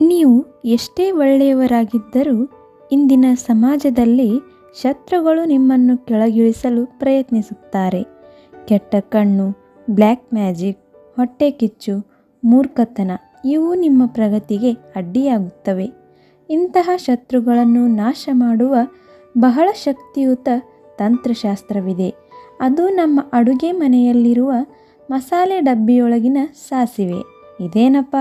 ನೀವು ಎಷ್ಟೇ ಒಳ್ಳೆಯವರಾಗಿದ್ದರೂ ಇಂದಿನ ಸಮಾಜದಲ್ಲಿ ಶತ್ರುಗಳು ನಿಮ್ಮನ್ನು ಕೆಳಗಿಳಿಸಲು ಪ್ರಯತ್ನಿಸುತ್ತಾರೆ. ಕೆಟ್ಟ ಕಣ್ಣು, ಬ್ಲ್ಯಾಕ್ ಮ್ಯಾಜಿಕ್, ಹೊಟ್ಟೆ ಕಿಚ್ಚು, ಮೂರ್ಖತನ ಇವು ನಿಮ್ಮ ಪ್ರಗತಿಗೆ ಅಡ್ಡಿಯಾಗುತ್ತವೆ. ಇಂತಹ ಶತ್ರುಗಳನ್ನು ನಾಶ ಮಾಡುವ ಬಹಳ ಶಕ್ತಿಯುತ ತಂತ್ರಶಾಸ್ತ್ರವಿದೆ. ಅದು ನಮ್ಮ ಅಡುಗೆ ಮನೆಯಲ್ಲಿರುವ ಮಸಾಲೆ ಡಬ್ಬಿಯೊಳಗಿನ ಸಾಸಿವೆ. ಇದೇನಪ್ಪ?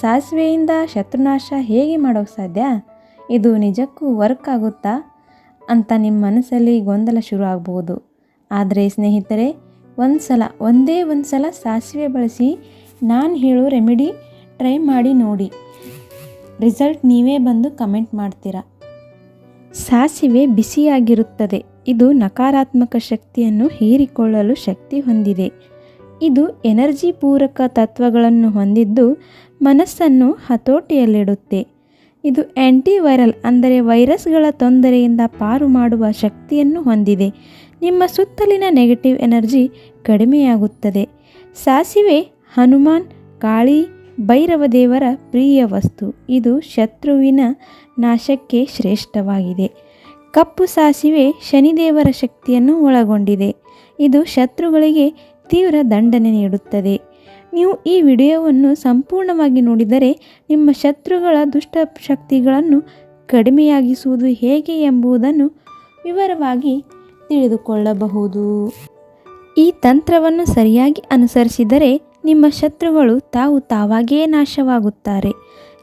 ಸಾಸಿವೆಯಿಂದ ಶತ್ರುನಾಶ ಹೇಗೆ ಮಾಡೋಕ್ಕೆ ಸಾಧ್ಯ? ಇದು ನಿಜಕ್ಕೂ ವರ್ಕ್ ಆಗುತ್ತಾ? ಅಂತ ನಿಮ್ಮ ಮನಸ್ಸಲ್ಲಿ ಗೊಂದಲ ಶುರು ಆಗ್ಬೋದು ಆದರೆ ಸ್ನೇಹಿತರೆ ಒಂದು ಸಲ ಒಂದೇ ಒಂದು ಸಲ ಸಾಸಿವೆ ಬಳಸಿ ನಾನು ಹೇಳೋ ರೆಮಿಡಿ ಟ್ರೈ ಮಾಡಿ ನೋಡಿ. ರಿಸಲ್ಟ್ ನೀವೇ ಬಂದು ಕಮೆಂಟ್ ಮಾಡ್ತೀರಾ? ಸಾಸಿವೆ ಬಿಸಿಯಾಗಿರುತ್ತದೆ. ಇದು ನಕಾರಾತ್ಮಕ ಶಕ್ತಿಯನ್ನು ಹೀರಿಕೊಳ್ಳಲು ಶಕ್ತಿ ಹೊಂದಿದೆ. ಇದು ಎನರ್ಜಿ ಪೂರಕ ತತ್ವಗಳನ್ನು ಹೊಂದಿದ್ದು ಮನಸ್ಸನ್ನು ಹತೋಟಿಯಲ್ಲಿಡುತ್ತೆ. ಇದು ಆ್ಯಂಟಿವೈರಲ್ ಅಂದರೆ ವೈರಸ್ಗಳ ತೊಂದರೆಯಿಂದ ಪಾರು ಮಾಡುವ ಶಕ್ತಿಯನ್ನು ಹೊಂದಿದೆ. ನಿಮ್ಮ ಸುತ್ತಲಿನ ನೆಗೆಟಿವ್ ಎನರ್ಜಿ ಕಡಿಮೆಯಾಗುತ್ತದೆ. ಸಾಸಿವೆ, ಹನುಮಾನ್, ಕಾಳಿ, ಭೈರವ ದೇವರ ಪ್ರಿಯ ವಸ್ತು. ಇದು ಶತ್ರುವಿನ ನಾಶಕ್ಕೆ ಶ್ರೇಷ್ಠವಾಗಿದೆ. ಕಪ್ಪು ಸಾಸಿವೆ ಶನಿದೇವರ ಶಕ್ತಿಯನ್ನು ಒಳಗೊಂಡಿದೆ. ಇದು ಶತ್ರುಗಳಿಗೆ ತೀವ್ರ ದಂಡನೆ ನೀಡುತ್ತದೆ. ನೀವು ಈ ವಿಡಿಯೋವನ್ನು ಸಂಪೂರ್ಣವಾಗಿ ನೋಡಿದರೆ ನಿಮ್ಮ ಶತ್ರುಗಳ ದುಷ್ಟ ಶಕ್ತಿಗಳನ್ನು ಕಡಿಮೆಯಾಗಿಸುವುದು ಹೇಗೆ ಎಂಬುದನ್ನು ವಿವರವಾಗಿ ತಿಳಿದುಕೊಳ್ಳಬಹುದು. ಈ ತಂತ್ರವನ್ನು ಸರಿಯಾಗಿ ಅನುಸರಿಸಿದರೆ ನಿಮ್ಮ ಶತ್ರುಗಳು ತಾವು ತಾವಾಗಿಯೇ ನಾಶವಾಗುತ್ತಾರೆ.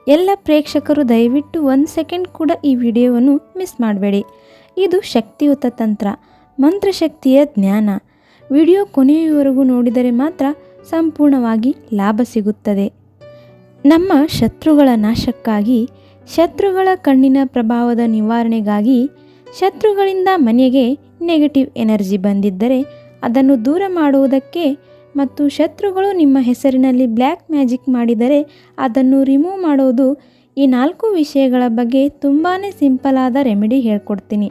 ಎಲ್ಲ ಪ್ರೇಕ್ಷಕರು ದಯವಿಟ್ಟು ಒಂದು ಸೆಕೆಂಡ್ ಕೂಡ ಈ ವಿಡಿಯೋವನ್ನು ಮಿಸ್ ಮಾಡಬೇಡಿ. ಇದು ಶಕ್ತಿಯುತ ತಂತ್ರ, ಮಂತ್ರಶಕ್ತಿಯ ಜ್ಞಾನ. ವಿಡಿಯೋ ಕೊನೆಯವರೆಗೂ ನೋಡಿದರೆ ಮಾತ್ರ ಸಂಪೂರ್ಣವಾಗಿ ಲಾಭ ಸಿಗುತ್ತದೆ. ನಮ್ಮ ಶತ್ರುಗಳ ನಾಶಕ್ಕಾಗಿ, ಶತ್ರುಗಳ ಕಣ್ಣಿನ ಪ್ರಭಾವದ ನಿವಾರಣೆಗಾಗಿ, ಶತ್ರುಗಳಿಂದ ಮನೆಗೆ ನೆಗೆಟಿವ್ ಎನರ್ಜಿ ಬಂದಿದ್ದರೆ ಅದನ್ನು ದೂರ ಮಾಡುವುದಕ್ಕೆ ಮತ್ತು ಶತ್ರುಗಳು ನಿಮ್ಮ ಹೆಸರಿನಲ್ಲಿ ಬ್ಲ್ಯಾಕ್ ಮ್ಯಾಜಿಕ್ ಮಾಡಿದರೆ ಅದನ್ನು ರಿಮೂವ್ ಮಾಡೋದು ಈ ನಾಲ್ಕು ವಿಷಯಗಳ ಬಗ್ಗೆ ತುಂಬಾ ಆದ ರೆಮಿಡಿ ಹೇಳ್ಕೊಡ್ತೀನಿ.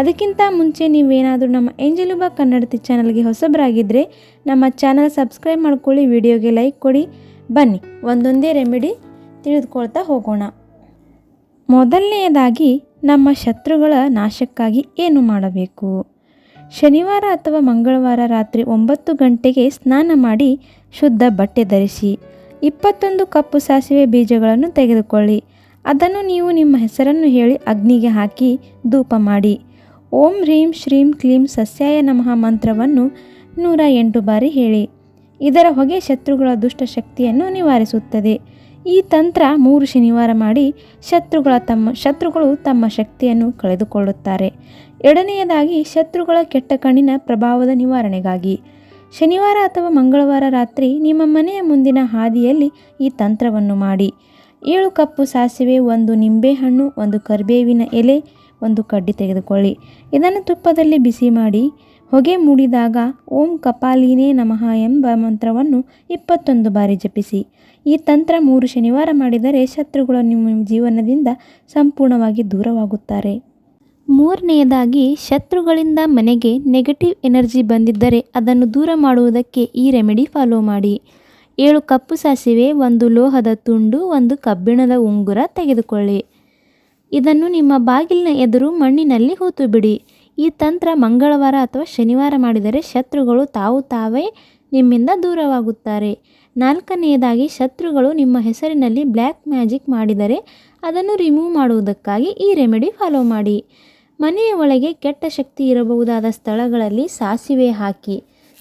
ಅದಕ್ಕಿಂತ ಮುಂಚೆ ನೀವೇನಾದರೂ ನಮ್ಮ ಏಂಜಲುಬ ಕನ್ನಡತಿ ಚಾನಲ್ಗೆ ಹೊಸಬರಾಗಿದ್ದರೆ ನಮ್ಮ ಚಾನಲ್ ಸಬ್ಸ್ಕ್ರೈಬ್ ಮಾಡ್ಕೊಳ್ಳಿ, ವಿಡಿಯೋಗೆ ಲೈಕ್ ಕೊಡಿ. ಬನ್ನಿ, ಒಂದೊಂದೇ ರೆಮಿಡಿ ತಿಳಿದುಕೊಳ್ತಾ ಹೋಗೋಣ. ಮೊದಲನೆಯದಾಗಿ, ನಮ್ಮ ಶತ್ರುಗಳ ನಾಶಕ್ಕಾಗಿ ಏನು ಮಾಡಬೇಕು? ಶನಿವಾರ ಅಥವಾ ಮಂಗಳವಾರ ರಾತ್ರಿ ಒಂಬತ್ತು ಗಂಟೆಗೆ ಸ್ನಾನ ಮಾಡಿ ಶುದ್ಧ ಬಟ್ಟೆ ಧರಿಸಿ, ಇಪ್ಪತ್ತೊಂದು ಕಪ್ಪು ಸಾಸಿವೆ ಬೀಜಗಳನ್ನು ತೆಗೆದುಕೊಳ್ಳಿ. ಅದನ್ನು ನೀವು ನಿಮ್ಮ ಹೆಸರನ್ನು ಹೇಳಿ ಅಗ್ನಿಗೆ ಹಾಕಿ ಧೂಪ ಮಾಡಿ. ಓಂ ಹ್ರೀಂ ಶ್ರೀಂ ಕ್ಲೀಂ ಸಸ್ಯಾಯ ನಮಃ ಮಂತ್ರವನ್ನು ನೂರ ಎಂಟು ಬಾರಿ ಹೇಳಿ. ಇದರ ಹೊಗೆ ಶತ್ರುಗಳ ದುಷ್ಟ ಶಕ್ತಿಯನ್ನು ನಿವಾರಿಸುತ್ತದೆ. ಈ ತಂತ್ರ ಮೂರು ಶನಿವಾರ ಮಾಡಿ ಶತ್ರುಗಳ ತಮ್ಮ ಶತ್ರುಗಳು ತಮ್ಮ ಶಕ್ತಿಯನ್ನು ಕಳೆದುಕೊಳ್ಳುತ್ತಾರೆ. ಎರಡನೆಯದಾಗಿ ಶತ್ರುಗಳ ಕೆಟ್ಟ ಕಣ್ಣಿನ ಪ್ರಭಾವದ ನಿವಾರಣೆಗಾಗಿ. ಶನಿವಾರ ಅಥವಾ ಮಂಗಳವಾರ ರಾತ್ರಿ ನಿಮ್ಮ ಮನೆಯ ಮುಂದಿನ ಹಾದಿಯಲ್ಲಿ ಈ ತಂತ್ರವನ್ನು ಮಾಡಿ. ಏಳು ಕಪ್ಪು ಸಾಸಿವೆ, ಒಂದು ನಿಂಬೆಹಣ್ಣು ಒಂದು ಕರಿಬೇವಿನ ಎಲೆ ಒಂದು ಕಡ್ಡಿ ತೆಗೆದುಕೊಳ್ಳಿ. ಇದನ್ನು ತುಪ್ಪದಲ್ಲಿ ಬಿಸಿ ಮಾಡಿ ಹೊಗೆ ಮೂಡಿದಾಗ ಓಂ ಕಪಾಲಿನೇ ನಮಃ ಎಂಬ ಮಂತ್ರವನ್ನು ಇಪ್ಪತ್ತೊಂದು ಬಾರಿ ಜಪಿಸಿ. ಈ ತಂತ್ರ ಮೂರು ಶನಿವಾರ ಮಾಡಿದರೆ ಶತ್ರುಗಳು ನಿಮ್ಮ ಜೀವನದಿಂದ ಸಂಪೂರ್ಣವಾಗಿ ದೂರವಾಗುತ್ತಾರೆ. ಮೂರನೆಯದಾಗಿ, ಶತ್ರುಗಳಿಂದ ಮನೆಗೆ ನೆಗೆಟಿವ್ ಎನರ್ಜಿ ಬಂದಿದ್ದರೆ ಅದನ್ನು ದೂರ ಮಾಡುವುದಕ್ಕೆ ಈ ರೆಮಿಡಿ ಫಾಲೋ ಮಾಡಿ. ಏಳು ಕಪ್ಪು ಸಾಸಿವೆ, ಒಂದು ಲೋಹದ ತುಂಡು, ಒಂದು ಕಬ್ಬಿಣದ ಉಂಗುರ ತೆಗೆದುಕೊಳ್ಳಿ. ಇದನ್ನು ನಿಮ್ಮ ಬಾಗಿಲಿನ ಎದುರು ಮಣ್ಣಿನಲ್ಲಿ ಹೂತು ಬಿಡಿ ಈ ತಂತ್ರ ಮಂಗಳವಾರ ಅಥವಾ ಶನಿವಾರ ಮಾಡಿದರೆ ಶತ್ರುಗಳು ತಾವು ತಾವೇ ನಿಮ್ಮಿಂದ ದೂರವಾಗುತ್ತಾರೆ. ನಾಲ್ಕನೆಯದಾಗಿ, ಶತ್ರುಗಳು ನಿಮ್ಮ ಹೆಸರಿನಲ್ಲಿ ಬ್ಲ್ಯಾಕ್ ಮ್ಯಾಜಿಕ್ ಮಾಡಿದರೆ ಅದನ್ನು ರಿಮೂವ್ ಮಾಡುವುದಕ್ಕಾಗಿ ಈ ರೆಮಿಡಿ ಫಾಲೋ ಮಾಡಿ. ಮನೆಯ ಒಳಗೆ ಕೆಟ್ಟ ಶಕ್ತಿ ಇರಬಹುದಾದ ಸ್ಥಳಗಳಲ್ಲಿ ಸಾಸಿವೆ ಹಾಕಿ.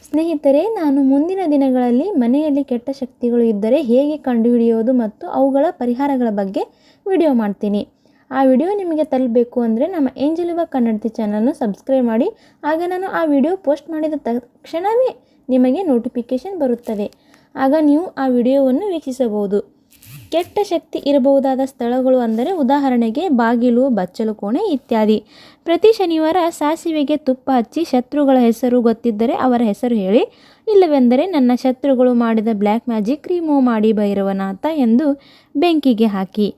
ಸ್ನೇಹಿತರೆ, ನಾನು ಮುಂದಿನ ದಿನಗಳಲ್ಲಿ ಮನೆಯಲ್ಲಿ ಕೆಟ್ಟ ಶಕ್ತಿಗಳು ಇದ್ದರೆ ಹೇಗೆ ಕಂಡುಹಿಡಿಯೋದು ಮತ್ತು ಅವುಗಳ ಪರಿಹಾರಗಳ ಬಗ್ಗೆ ವಿಡಿಯೋ ಮಾಡ್ತೀನಿ. ಆ ವಿಡಿಯೋ ನಿಮಗೆ ತಲುಪಬೇಕು ಅಂದರೆ ನಮ್ಮ ಏಂಜಲಿವ ಕನ್ನಡತಿ ಚಾನಲ್ನ ಸಬ್ಸ್ಕ್ರೈಬ್ ಮಾಡಿ, ಆಗ ನಾನು ಆ ವಿಡಿಯೋ ಪೋಸ್ಟ್ ಮಾಡಿದ ತಕ್ಷಣವೇ ನಿಮಗೆ ನೋಟಿಫಿಕೇಷನ್ ಬರುತ್ತವೆ ಆಗ ನೀವು ಆ ವಿಡಿಯೋವನ್ನು ವೀಕ್ಷಿಸಬಹುದು. ಕೆಟ್ಟ ಶಕ್ತಿ ಇರಬಹುದಾದ ಸ್ಥಳಗಳು ಅಂದರೆ ಉದಾಹರಣೆಗೆ ಬಾಗಿಲು, ಬಚ್ಚಲು ಕೋಣೆ ಇತ್ಯಾದಿ. ಪ್ರತಿ ಶನಿವಾರ ಸಾಸಿವೆಗೆ ತುಪ್ಪ ಹಚ್ಚಿ ಶತ್ರುಗಳ ಹೆಸರು ಗೊತ್ತಿದ್ದರೆ ಅವರ ಹೆಸರು ಹೇಳಿ, ಇಲ್ಲವೆಂದರೆ ನನ್ನ ಶತ್ರುಗಳು ಮಾಡಿದ ಬ್ಲ್ಯಾಕ್ ಮ್ಯಾಜಿಕ್ ರಿಮೂವ್ ಮಾಡಿ ಭೈರವನಾಥ ಎಂದು ಬೆಂಕಿಗೆ ಹಾಕಿ.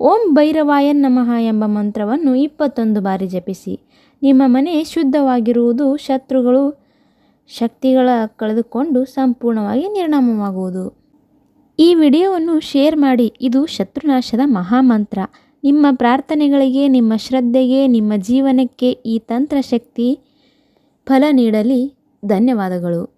ಓಂ ಭೈರವಾಯನ್ ನಮಃ ಎಂಬ ಮಂತ್ರವನ್ನು ಇಪ್ಪತ್ತೊಂದು ಬಾರಿ ಜಪಿಸಿ. ನಿಮ್ಮ ಮನೆ ಶುದ್ಧವಾಗಿರುವುದು ಶತ್ರುಗಳು ಶಕ್ತಿಗಳ ಕಳೆದುಕೊಂಡು ಸಂಪೂರ್ಣವಾಗಿ ನಿರ್ಣಾಮವಾಗುವುದು ಈ ವಿಡಿಯೋವನ್ನು ಶೇರ್ ಮಾಡಿ. ಇದು ಶತ್ರುನಾಶದ ಮಹಾಮಂತ್ರ. ನಿಮ್ಮ ಪ್ರಾರ್ಥನೆಗಳಿಗೆ, ನಿಮ್ಮ ಶ್ರದ್ಧೆಗೆ, ನಿಮ್ಮ ಜೀವನಕ್ಕೆ ಈ ತಂತ್ರಶಕ್ತಿ ಫಲ ನೀಡಲಿ. ಧನ್ಯವಾದಗಳು.